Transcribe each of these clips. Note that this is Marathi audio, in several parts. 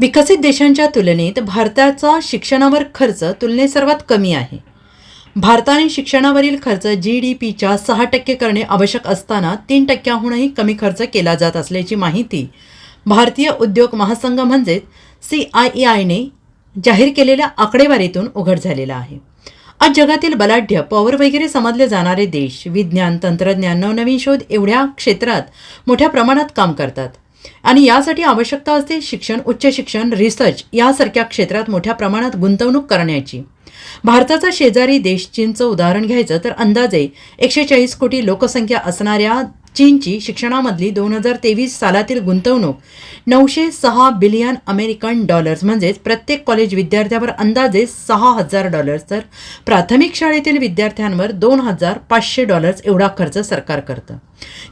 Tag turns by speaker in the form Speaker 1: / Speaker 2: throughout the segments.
Speaker 1: विकसित देशांच्या तुलनेत भारताचा शिक्षणावर खर्च तुलनेत सर्वात कमी आहे. भारताने शिक्षणावरील खर्च जी डी पीच्या सहा टक्के करणे आवश्यक असताना तीन टक्क्याहूनही कमी खर्च केला जात असल्याची माहिती भारतीय उद्योग महासंघ म्हणजेच सी आय ई आयने जाहीर केलेल्या आकडेवारीतून उघड झालेला आहे. आज जगातील बलाढ्य पॉवर वगैरे समजले जाणारे देश विज्ञान तंत्रज्ञान नवनवीन शोध एवढ्या क्षेत्रात मोठ्या प्रमाणात काम करतात. आणि यासाठी आवश्यकता असते शिक्षण उच्च शिक्षण रिसर्च यासारख्या क्षेत्रात मोठ्या प्रमाणात गुंतवणूक करण्याची. भारताचा शेजारी देश चीनचं उदाहरण घ्यायचं तर अंदाजे एकशे चाळीस कोटी लोकसंख्या असणाऱ्या चीनची शिक्षणामधली दोन हजार तेवीस सालातील गुंतवणूक नऊशे सहा बिलियन अमेरिकन डॉलर्स म्हणजेच प्रत्येक कॉलेज विद्यार्थ्यावर अंदाजे सहा हजार डॉलर्स तर प्राथमिक शाळेतील विद्यार्थ्यांवर दोन हजार पाचशे डॉलर्स एवढा खर्च सरकार करतं.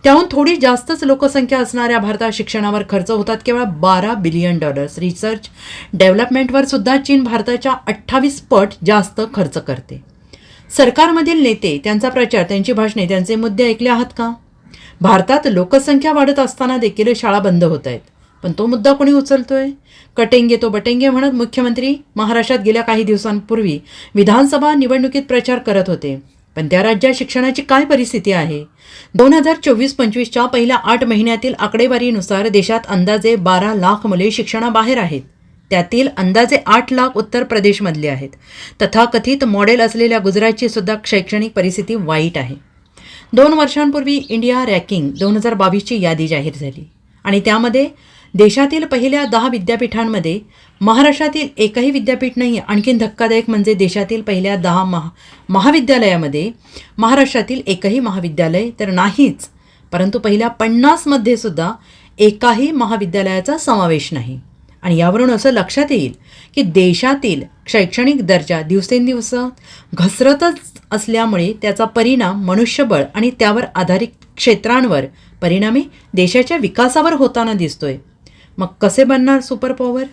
Speaker 1: त्याहून थोडी जास्तच लोकसंख्या असणाऱ्या भारतात शिक्षणावर खर्च होतात केवळ बारा बिलियन डॉलर्स. रिसर्च डेव्हलपमेंटवर सुद्धा चीन भारताच्या अठ्ठावीस पट जास्त खर्च करते. सरकारमधील नेते त्यांचा प्रचार त्यांची भाषणे त्यांचे मुद्दे ऐकले आहात का? भारतात लोकसंख्या वाढत असताना देखील शाळा बंद होत आहेत. पण तो मुद्दा कोणी उचलतोय? कटेंगे तो बटेंगे म्हणत मुख्यमंत्री महाराष्ट्रात गेल्या काही दिवसांपूर्वी विधानसभा निवडणुकीत प्रचार करत होते. पण त्या राज्यात शिक्षणाची काय परिस्थिती आहे? दोन हजार चोवीस पंचवीसच्या पहिल्या आठ महिन्यातील आकडेवारीनुसार देशात अंदाजे बारा लाख मुले शिक्षणाबाहेर आहेत. त्यातील अंदाजे आठ लाख उत्तर प्रदेशमधले आहेत. तथाकथित मॉडेल असलेल्या गुजरातची सुद्धा शैक्षणिक परिस्थिती वाईट आहे. दोन वर्षांपूर्वी इंडिया रँकिंग दोन हजार बावीसची यादी जाहीर झाली. आणि त्यामध्ये देशातील पहिल्या दहा विद्यापीठांमध्ये महाराष्ट्रातील एकही विद्यापीठ नाही आणखीन धक्कादायक म्हणजे देशातील पहिल्या दहा महा महाविद्यालयामध्ये महाराष्ट्रातील एकही महाविद्यालय तर नाहीच परंतु पहिल्या पन्नासमध्ये सुद्धा एकाही महाविद्यालयाचा समावेश नाही. आणि यावरून असं लक्षात येईल की देशातील शैक्षणिक दर्जा दिवसेंदिवस घसरतच असल्यामुळे त्याचा परिणाम मनुष्यबळ आणि त्यावर आधारित क्षेत्रांवर परिणामी देशाच्या विकासावर होताना दिसतोय. मग कसे बनणार सुपर पॉवर